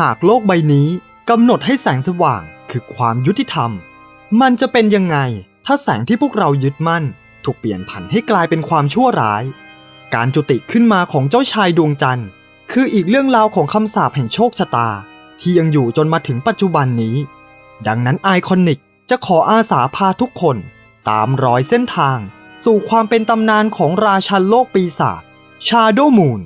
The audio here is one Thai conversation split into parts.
หากโลกใบนี้กำหนดให้แสงสว่างคือความยุติธรรม มันจะเป็นยังไง ถ้าแสงที่พวกเรายึดมั่น ถูกเปลี่ยนผันให้กลายเป็นความชั่วร้าย การจุติขึ้นมาของเจ้าชายดวงจันทร์ คืออีกเรื่องราวของคำสาปแห่งโชคชะตา ที่ยังอยู่จนมาถึงปัจจุบันนี้ ดังนั้นไอคอนิกจะขออาสาพาทุกคน ตามรอยเส้นทาง สู่ความเป็นตำนานของราชันโลกปีศาจชาโดมูน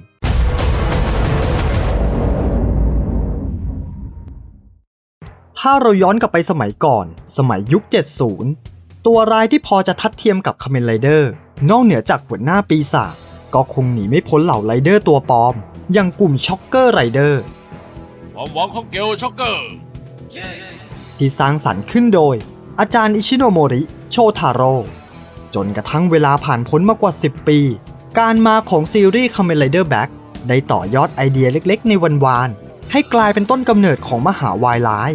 ถ้าเราย้อนกลับไปสมัยก่อน สมัยยุค 70 ตัวร้ายที่พอจะทัดเทียมกับคาเมนไรเดอร์นอกเหนือจากหัวหน้าปีศาจก็คงหนีไม่พ้นเหล่าไรเดอร์ตัวปลอม อย่างกลุ่มช็อกเกอร์ไรเดอร์ความหวังของเกลช็อกเกอร์ ที่สร้างสรรค์ขึ้นโดย อาจารย์อิชิโนโมริ โชทาโร่จนกระทั่งเวลาผ่านพ้นมากว่า 10 ปี การมาของซีรีส์ Kamen Rider Black ได้ต่อยอดไอเดียเล็กๆ ในวันวานๆให้กลายเป็นต้นกำเนิดของมหาวายร้าย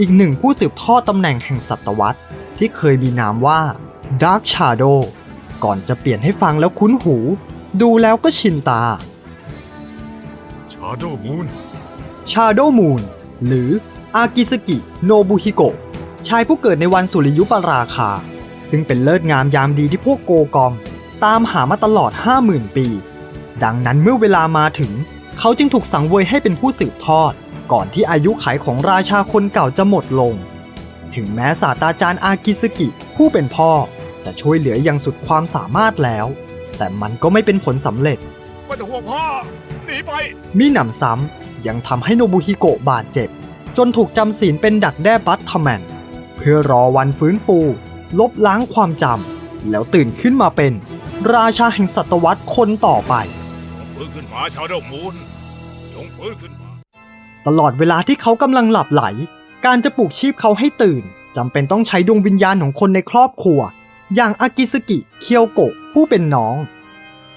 อีกหนึ่งผู้สืบทอดตำแหน่งแห่งศตวรรษที่เคยมีนามว่า Dark Shadow ก่อนจะเปลี่ยนให้ฟังแล้วคุ้นหู ดูแล้วก็ชินตาชาโดมูน Shadow Moon หรืออากิสกิโนบุฮิโกะชายผู้เกิดในวันสุริยุปราคา ซึ่งเป็นเลิศงามยามดีที่พวกโกกอม ตามหามาตลอด 50,000 ปี ดังนั้นเมื่อเวลามาถึง เขาจึงถูกสังเวยให้เป็นผู้สืบทอด ก่อนที่อายุขัยของราชาคนเก่าจะหมดลง ถึงแม้ศาสตราจารย์อากิสกิผู้เป็นพ่อจะช่วยเหลืออย่างสุดความสามารถแล้ว แต่มันก็ไม่เป็นผลสำเร็จไม่ต้องห่วงพ่อหนีไปมิหนำซ้ำยังทำให้โนบุฮิโกะบาดเจ็บ จนถูกจำศีลเป็นดักแด้บัตทแมนเพื่อรอวันฟื้นฟู ลบล้างความจำแล้วตื่นขึ้นมาเป็น ราชาแห่งศตวรรษคนต่อไปจงฟื้นขึ้นมาชาโดมูนจงฟื้นขึ้นมา ตลอดเวลาที่เขากำลังหลับไหล การจะปลุกชีพเขาให้ตื่นจำเป็นต้องใช้ดวงวิญญาณของคนในครอบครัว อย่างอากิสกิเคียวโกะผู้เป็นน้อง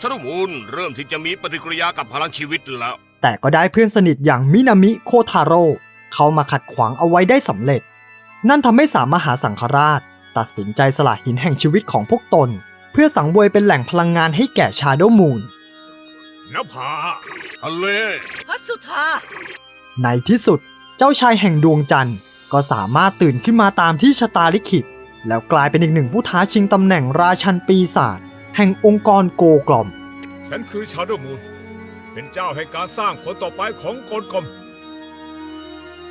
ชาโดมูนเริ่มที่จะมีปฏิกิริยากับพลังชีวิตแล้ว แต่ก็ได้เพื่อนสนิทอย่างมินามิโคทาโร่เข้ามาขัดขวางเอาไว้ได้สำเร็จ นั่นทำให้สามมหาสังฆราช ตัดสินใจสละหินแห่งชีวิตของพวกตน เพื่อสังเวยเป็นแหล่งพลังงานให้แก่ชาโดมูนนภาทะเลพัสุธา ในที่สุดเจ้าชายแห่งดวงจันทร์ ก็สามารถตื่นขึ้นมาตามที่ชะตาลิขิต แล้วกลายเป็นอีกหนึ่งผู้ท้าชิงตำแหน่งราชันปีศาจแห่งองค์กรโกกลอม ฉันคือชาโดมูนเป็นเจ้าแห่งการสร้างคนต่อไปของกลกลม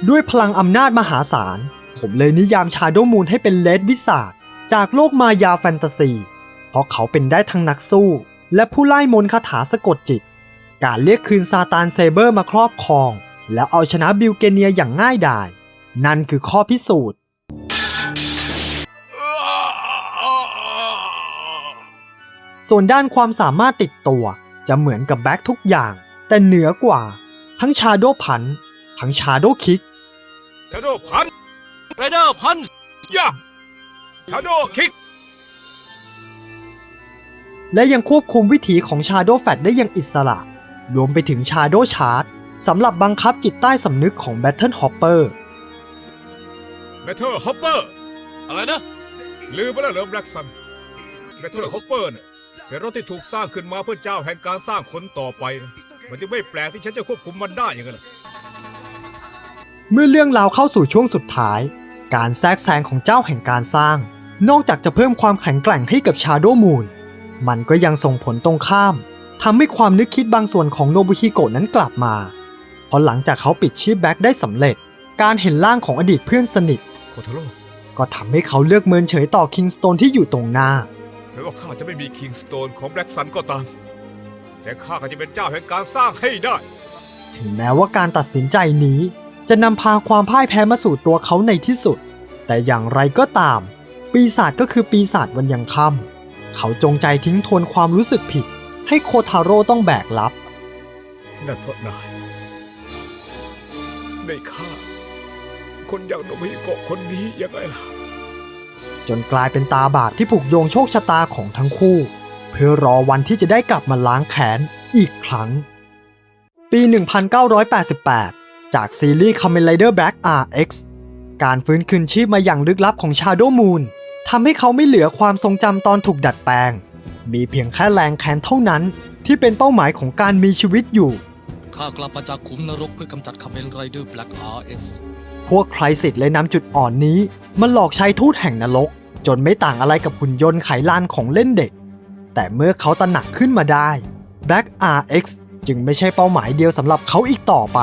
ด้วยพลังอำนาจมหาศาล ผมเลยนิยามชาโดมูนให้เป็นเลดวิสาดจากโลกมายาแฟนตาซี เพราะเขาเป็นได้ทั้งนักสู้ และผู้ไล่มนต์คาถาสะกดจิต การเรียกคืนซาตานเซเบอร์มาครอบครอง แล้วเอาชนะบิลเกเนียอย่างง่ายดาย นั่นคือข้อพิสูจน์ ส่วนด้านความสามารถติดตัวจะเหมือนกับแบ็คทุกอย่าง แต่เหนือกว่า ทั้งชาโดพัน ทั้งชาโดคิก ชาโดพันไรเดอร์พันยาชาโดคิก และยังควบคุมวิถีของ Shadow f a t ได้อย่างอิสระ รวมไปถึง Shadow Charge สำหรับบังคับจิตใต้สำนึกของ Battle Hopper เมทัลฮอปเปอร์อะไรนะ ลืมไปแล้วเหรอแบล็กซันเมทัลฮอปเปอร์เนี่ยเป็นรถที่ถูกสร้างขึ้นมาเพื่อเจ้าแห่งการสร้างคนต่อไปนะมันจึงไม่แปลกที่ฉันจะควบคุมมันได้อย่างนั้นนะเมื่อเรื่องราวเข้าสู่ช่วงสุดท้าย การแทรกแซงของเจ้าแห่งการสร้าง นอกจากจะเพิ่มความแข็งแกร่งให้กับ Shadow Moon มันก็ยังส่งผลตรงข้ามทำให้ความนึกคิดบางส่วนของโนบุฮิโกะนั้นกลับมาเพ ราะหลังจากเขาปิดชีพแบ็กได้สำเร็จ การเห็นร่างของอดีตเพื่อนสนิท โคทาโร่ก็ทำให้เขาเลือกเมินเฉยต่อคิงสโตนที่อยู่ตรงหน้า แม้ว่าข้าจะไม่มีคิงสโตนของแบล็กซันก็ตาม แต่ข้าก็จะเป็นเจ้าแห่งการสร้างให้ได้ ถึงแม้ว่าการตัดสินใจนี้ จะนำพาความพ่ายแพ้มาสู่ตัวเขาในที่สุด แต่อย่างไรก็ตาม ปีศาจก็คือปีศาจวันยังค่ำเขาจงใจทิ้งทวนความรู้สึกผิด ให้โคทาโร่ต้องแบกรับ นั่นเพราะนาย ในข้า คนอย่างโนมิโกะคนนี้ยังไงล่ะ จนกลายเป็นตาบาปที่ผูกโยงโชคชะตาของทั้งคู่ เพื่อรอวันที่จะได้กลับมาล้างแค้นอีกครั้ง ปี 1988 จากซีรีส์ Kamen Rider Black RX การฟื้นคืนชีพมาอย่างลึกลับของ Shadow Moon ทำให้เขาไม่เหลือความทรงจำตอนถูกดัดแปลง มีเพียงแค่แรงแค้นเท่านั้น ที่เป็นเป้าหมายของการมีชีวิตอยู่ ข้ากลับมาจากขุมนรกเพื่อกำจัดคาเมนไรเดอร์แบล็กอาร์เอสพวกใครสิทธิ์เลยนำจุดอ่อนนี้มาหลอกใช้ทูตแห่งนรก จนไม่ต่างอะไรกับหุ่นยนต์ไขลานของเล่นเด็ก แต่เมื่อเขาตระหนักขึ้นมาได้ Black RX จึงไม่ใช่เป้าหมายเดียวสำหรับเขาอีกต่อไป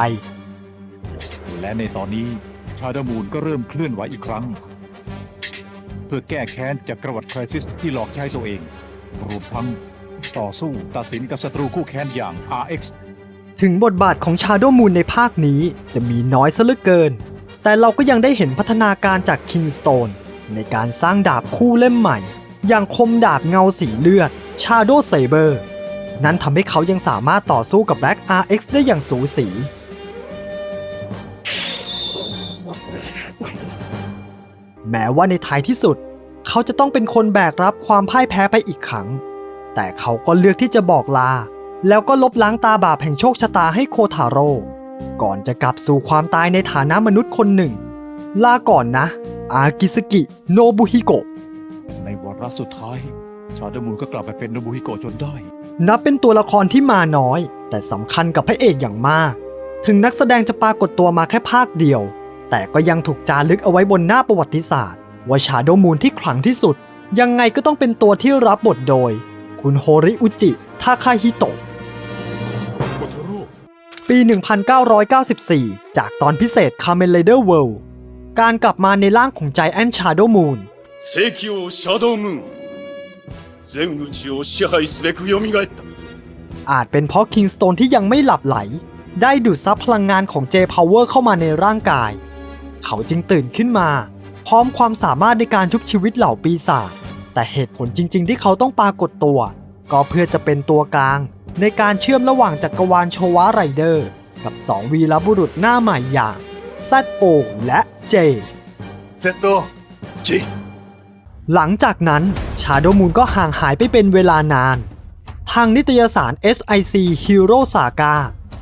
และในตอนนี้ชาดมูนก็เริ่มเคลื่อนไหวอีกครั้ง เพื่อแก้แค้นจากกระวัติคริสิสที่หลอกใช้ตัวเองรวมทั้งต่อสู้ตัดสินกับศัตรูคู่แค้นอย่าง RX ถึงบทบาทของ Shadow Moon ในภาคนี้จะมีน้อยซะเหลือเกิน แต่เราก็ยังได้เห็นพัฒนาการจาก Kingstone ในการสร้างดาบคู่เล่มใหม่ อย่างคมดาบเงาสีเลือด Shadow Saber นั้นทำให้เขายังสามารถต่อสู้กับ Black RX ได้อย่างสูสี แม้ว่าในท้ายที่สุด เขาจะต้องเป็นคนแบกรับความพ่ายแพ้ไปอีกครั้ง แต่เขาก็เลือกที่จะบอกลา แล้วก็ลบล้างตาบาปแห่งโชคชะตาให้โคทาโร่ ก่อนจะกลับสู่ความตายในฐานะมนุษย์คนหนึ่ง ลาก่อนนะ อากิสกิ โนบุฮิโกะ ในวาระสุดท้าย ชาดมูนก็กลับไปเป็นโนบุฮิโกะจนได้ นับเป็นตัวละครที่มาน้อย แต่สำคัญกับพระเอกอย่างมาก ถึงนักแสดงจะปรากฏตัวมาแค่ภาคเดียว แต่ก็ยังถูกจารึกเอาไว้บนหน้าประวัติศาสตร์ ว่าชาโดมูนที่ขลังที่สุด ยังไงก็ต้องเป็นตัวที่รับบทโดย คุณโฮริอุจิ ทาคาฮิโตะโคโทโร่ ปี 1994 จากตอนพิเศษ Kamen Rider World การกลับมาในร่างของ Giant Shadow Moon 聖気王シャドウムーン全宇宙を支配すべく蘇った อาจเป็นเพราะ Kingstone ที่ยังไม่หลับไหล ได้ดูดซับพลังงานของ J Power เข้ามาในร่างกาย เขาจึงตื่นขึ้นมา พร้อมความสามารถในการชุบชีวิตเหล่าปีศาจแต่เหตุผลจริง ๆ ที่เขาต้องปรากฏตัว ก็เพื่อจะเป็นตัวกลาง ในการเชื่อมระหว่างจักรวาลโชวาไรเดอร์ กับ 2 วีรบุรุษหน้าใหม่อย่าง ZO และ J Z J หลังจากนั้นชาโดมูนก็ห่างหายไปเป็นเวลานาน ทางนิตยสาร SIC Hero Saga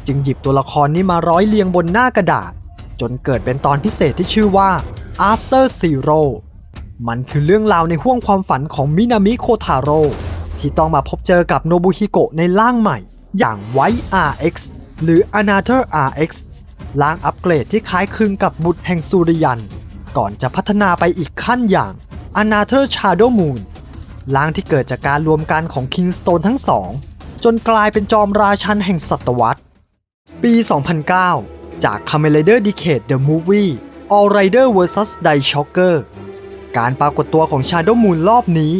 จึงหยิบตัวละครนี้มาร้อยเรียงบนหน้ากระดาษ จนเกิดเป็นตอนพิเศษที่ชื่อว่า After Zero มันคือเรื่องราวในห้วงความฝันของมินามิโคทาโร่ ที่ต้องมาพบเจอกับโนบุฮิโกะในร่างใหม่ อย่าง White RX หรือ Another RX ร่างอัปเกรดที่คล้ายคลึงกับบุตรแห่งสุริยัน ก่อนจะพัฒนาไปอีกขั้นอย่าง Another Shadow Moon ร่างที่เกิดจากการรวมกันของ Kingstone ทั้งสอง จนกลายเป็นจอมราชันแห่งศตวรรษ ปี 2009 จาก Kamen Rider Decade The Movie All Rider vs. Die Shocker การปรากฏตัวของ Shadow Moon รอบนี้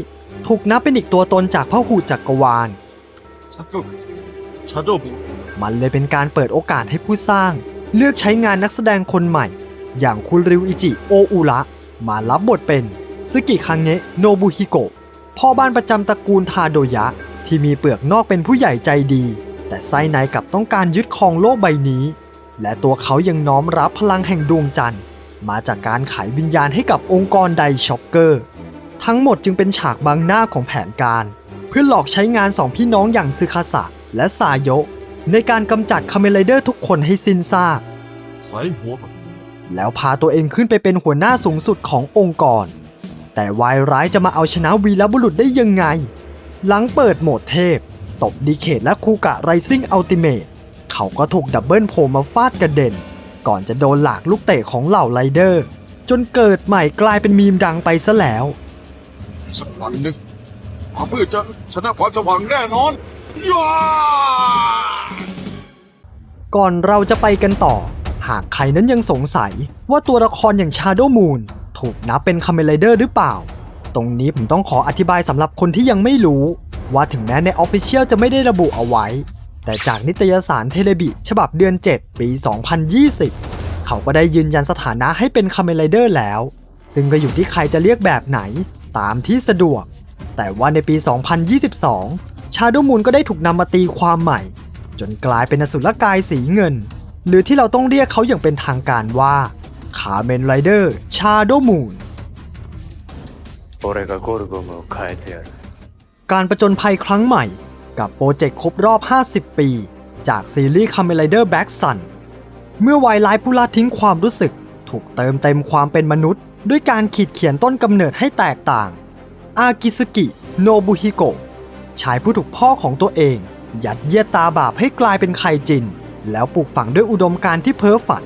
ถูกนับเป็นอีกตัวตนจากพหูจักกรวาล ชาโดบุมันเลยเป็นการเปิดโอกาสให้ผู้สร้าง เลือกใช้งานนักแสดงคนใหม่ อย่างคุณริวอิจิโออุระมารับบทเป็นซึกิคังเงะโนบุฮิโกะพ่อบ้านประจำตระกูลทาโดยะ ที่มีเปลือกนอกเป็นผู้ใหญ่ใจดี แต่ไส้ในกับต้องการยึดครองโลกใบนี้ และตัวเขายังน้อมรับพลังแห่งดวงจันทร์ มาจากการขายวิญญาณให้กับองค์กรใดช็อปเกอร์ ทั้งหมดจึงเป็นฉากบางหน้าของแผนการ เพื่อหลอกใช้งานสองพี่น้องอย่างซึคาสะและซาโยะในการกำจัดคาเมไรเดอร์ทุกคนให้สิ้นซาก ใส่หัวมัแล้วพาตัวเองขึ้นไปเป็นหัวหน้าสูงสุดขององค์กร แต่วายร้ายจะมาเอาชนะวีรบุรุษได้ยังไง หลังเปิดโหมดเทพ ตบดีเขตและคูกะไรซิ่งอัลติเมตเขาก็ถูกดับเบิลโผมาฟาดกระเด็น ก่อนจะโดนหลากลูกเตะของเหล่าไรเดอร์ จนเกิดใหม่กลายเป็นมีมดังไปซะแล้ว สักวันหนึ่งความมืดจะชนะความสว่างแน่นอนยาก่อนเราจะไปกันต่อ หากใครนั้นยังสงสัยว่าตัวละครอย่าง Shadow Moon ถูกนับเป็นคาเมนไรเดอร์หรือเปล่า ตรงนี้ผมต้องขออธิบายสำหรับคนที่ยังไม่รู้ ว่าถึงแม้ใน Official จะไม่ได้ระบุเอาไว้ แต่จากนิตยสารเทเลบิฉบับเดือน 7 ปี 2020 เขาก็ได้ยืนยันสถานะให้เป็นคาเมนไรเดอร์แล้ว ซึ่งก็อยู่ที่ใครจะเรียกแบบไหน ตามที่สะดวก แต่ว่าในปี 2022 ชาโดมูลก็ได้ถูกนำมาตีความใหม่ จนกลายเป็นอสุรกายสีเงิน หรือที่เราต้องเรียกเขาอย่างเป็นทางการว่าคาเมนไรเดอร์ชาโดมูลการประจนภัยครั้งใหม่ กับโปรเจกต์ครบรอบ 50 ปี จากซีรีส์คาเมนไรเดอร์แบ็กซันเมื่อวายร้ายผู้ละทิ้งความรู้สึก ถูกเติมเต็มความเป็นมนุษย์ ด้วยการขีดเขียนต้นกำเนิดให้แตกต่าง อากิสกิโนบุฮิโกะชายผู้ถูกพ่อของตัวเอง ยัดเยียตาบาปให้กลายเป็นไคจิน แล้วปลูกฝังด้วยอุดมการณ์ที่เพ้อฝัน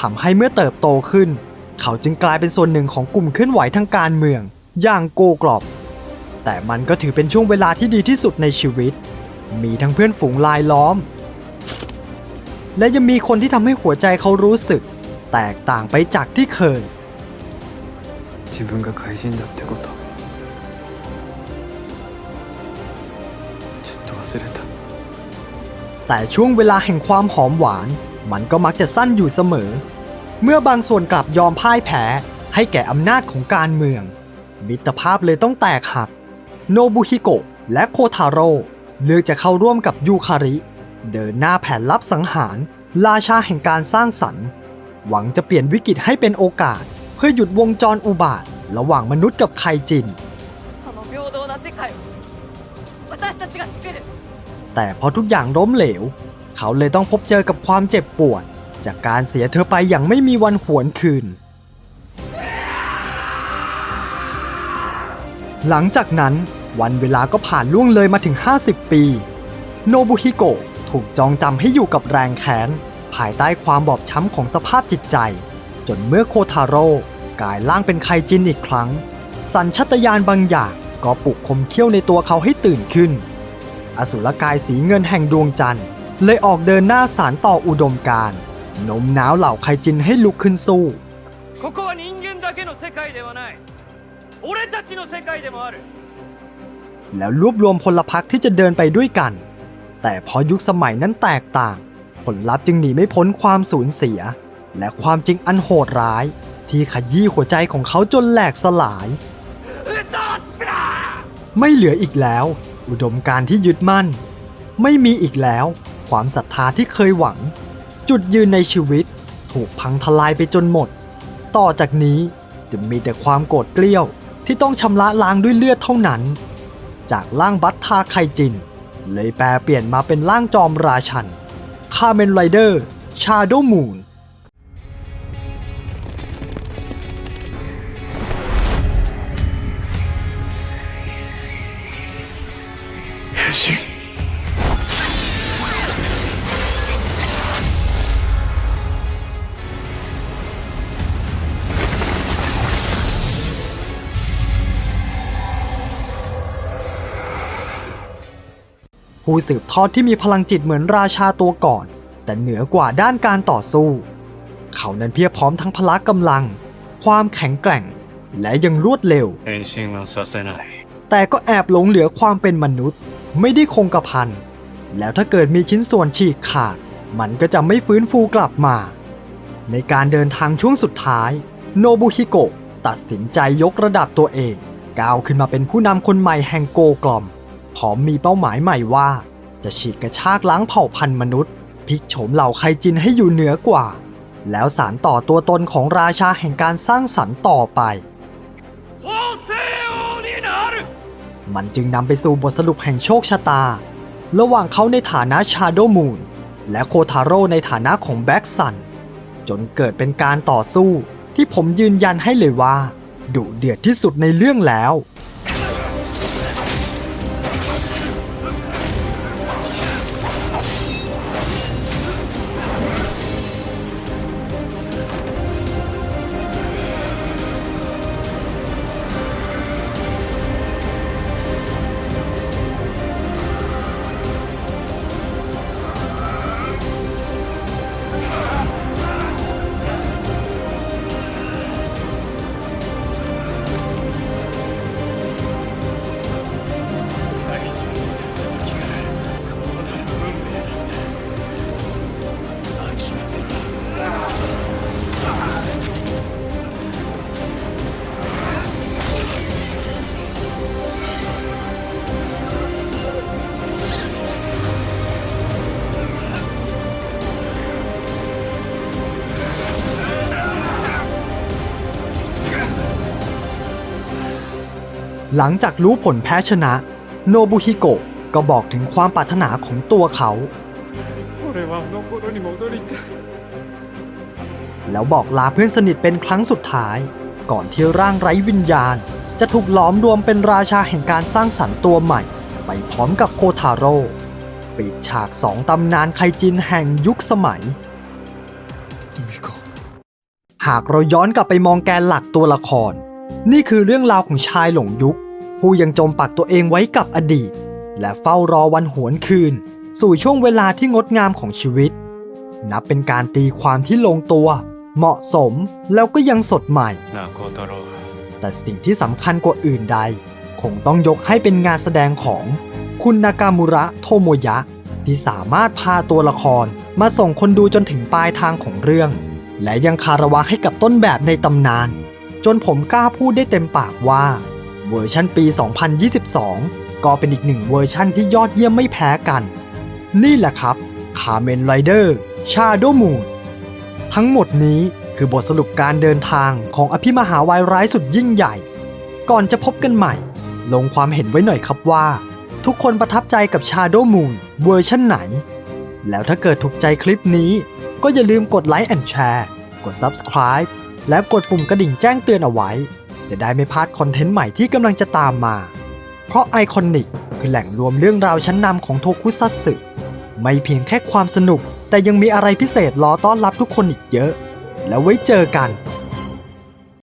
ทำให้เมื่อเติบโตขึ้น เขาจึงกลายเป็นส่วนหนึ่งของกลุ่มเคลื่อนไหวทางการเมือง อย่างโกกรอบ แต่มันก็ถือเป็นช่วงเวลาที่ดีที่สุดในชีวิต มีทั้งเพื่อนฝูงลายล้อม และยังมีคนที่ทำให้หัวใจเขารู้สึก แตกต่างไปจากที่เคย 自分が怪人だってことちょっと忘れた แต่ช่วงเวลาแห่งความหอมหวาน มันก็มักจะสั้นอยู่เสมอ เมื่อบางส่วนกลับยอมพ่ายแพ้ ให้แก่อำนาจของการเมือง มิตรภาพเลยต้องแตกหัก โนบุฮิโกะและโคทาโร่เลือกจะเข้าร่วมกับยูคาริ เดินหน้าแผนลับสังหาร ราชาแห่งการสร้างสรรค์ หวังจะเปลี่ยนวิกฤตให้เป็นโอกาส เพื่อหยุดวงจรอุบาทระหว่างมนุษย์กับไคจิน แต่พอทุกอย่างล้มเหลว เขาเลยต้องพบเจอกับความเจ็บปวด จากการเสียเธอไปอย่างไม่มีวันหวนคืน หลังจากนั้นวันเวลาก็ผ่านล่วงเลยมาถึง 50 ปี โนบุฮิโกถูกจองจำให้อยู่กับแรงแค้น ภายใต้ความบอบช้ำของสภาพจิตใจ จนเมื่อโคทาโร่กลายร่างเป็นไคจินอีกครั้ง สัญชตาตญาณบางอย่างก็ปลุกคมเขี้ยวในตัวเขาให้ตื่นขึ้น อสุรกายสีเงินแห่งดวงจันทร์ เลยออกเดินหน้าสารต่ออุดมการณ์โน้มน้าวเหล่าไคจินให้ลุกขึ้นสู้ ここは人間だけの世界ではない俺たちの世界でもある แล้วรวบรวมพลพรรคที่จะเดินไปด้วยกัน แต่พอยุคสมัยนั้นแตกต่าง ผลลัพธ์จึงหนีไม่พ้นความสูญเสีย และความจริงอันโหดร้าย ที่ขยี้หัวใจของเขาจนแหลกสลาย ไม่เหลืออีกแล้ว อุดมการที่ยึดมั่น ไม่มีอีกแล้ว ความศรัทธาที่เคยหวัง จุดยืนในชีวิต ถูกพังทลายไปจนหมด ต่อจากนี้จะมีแต่ความโกรธเกลี้ยวที่ต้องชำระล้างด้วยเลือดเท่านั้น จากร่างบัตทาไคจิน เลยแปลเปลี่ยนมาเป็นร่างจอมราชัน คาเมนไรเดอร์ชาโดมูน ผู้สืบทอดที่มีพลังจิตเหมือนราชาตัวก่อน แต่เหนือกว่าด้านการต่อสู้ เขานั้นเพียบพร้อมทั้งพละกำลัง ความแข็งแกร่ง และยังรวดเร็ว แต่ก็แอบหลงเหลือความเป็นมนุษย์ ไม่ได้คงกระพันแล้วถ้าเกิดมีชิ้นส่วนฉีกขาด มันก็จะไม่ฟื้นฟูกลับมา ในการเดินทางช่วงสุดท้าย โนบุฮิโกะตัดสินใจยกระดับตัวเอง ก้าวขึ้นมาเป็นผู้นำคนใหม่แห่งโกกลอม พร้อมมีเป้าหมายใหม่ว่า จะฉีกกระชากล้างเผ่าพันธุ์มนุษย์พลิกโฉมเหล่าไคจินให้อยู่เหนือกว่า แล้วสารต่อตัวตนของราชาแห่งการสร้างสรรค์ต่อไป มันจึงนำไปสู่บทสรุปแห่งโชคชะตา ระหว่างเขาในฐานะชาโดมูนและโคทาโร่ในฐานะของแบ็กซันจนเกิดเป็นการต่อสู้ที่ผมยืนยันให้เลยว่า ดุเดือดที่สุดในเรื่องแล้ว หลังจากรู้ผลแพ้ชนะ โนบุฮิโกะก็บอกถึงความปรารถนาของตัวเขา แล้วบอกลาเพื่อนสนิทเป็นครั้งสุดท้าย ก่อนที่ร่างไร้วิญญาณ จะถูกหลอมรวมเป็นราชาแห่งการสร้างสรรค์ตัวใหม่ ไปพร้อมกับโคทาโร่ปิดฉากสองตำนานไคจินแห่งยุคสมัย หากเราย้อนกลับไปมองแกนหลักตัวละคร นี่คือเรื่องราวของชายหลงยุค ผู้ยังจมปักตัวเองไว้กับอดีต และเฝ้ารอวันหวนคืน สู่ช่วงเวลาที่งดงามของชีวิต นับเป็นการตีความที่ลงตัว เหมาะสมแล้วก็ยังสดใหม่ แต่สิ่งที่สำคัญกว่าอื่นใด คงต้องยกให้เป็นงานแสดงของคุณนากามุระโทโมยะ ที่สามารถพาตัวละครมาส่งคนดูจนถึงปลายทางของเรื่อง และยังคาระวะให้กับต้นแบบในตำนาน จนผมกล้าพูดได้เต็มปากว่า เวอร์ชันปี 2022 ก็เป็นอีกหนึ่งเวอร์ชันที่ยอดเยี่ยมไม่แพ้กัน นี่แหละครับคาเมนไรเดอร์ชาโดมูนทั้งหมดนี้คือบทสรุปการเดินทางของอภิมหาวายร้ายสุดยิ่งใหญ่ ก่อนจะพบกันใหม่ ลงความเห็นไว้หน่อยครับว่า ทุกคนประทับใจกับ Shadow Moon เวอร์ชั่นไหน แล้วถ้าเกิดถูกใจคลิปนี้ ก็อย่าลืมกดไลค์ and แชร์กด Subscribe และกดปุ่มกระดิ่งแจ้งเตือนเอาไว้ จะได้ไม่พลาดคอนเทนต์ใหม่ที่กำลังจะตามมา เพราะไอคอนิกคือแหล่งรวมเรื่องราวชั้นนำของโทคุซัตสึ ไม่เพียงแค่ความสนุก แต่ยังมีอะไรพิเศษรอต้อนรับทุกคนอีกเยอะ แล้วไว้เจอกัน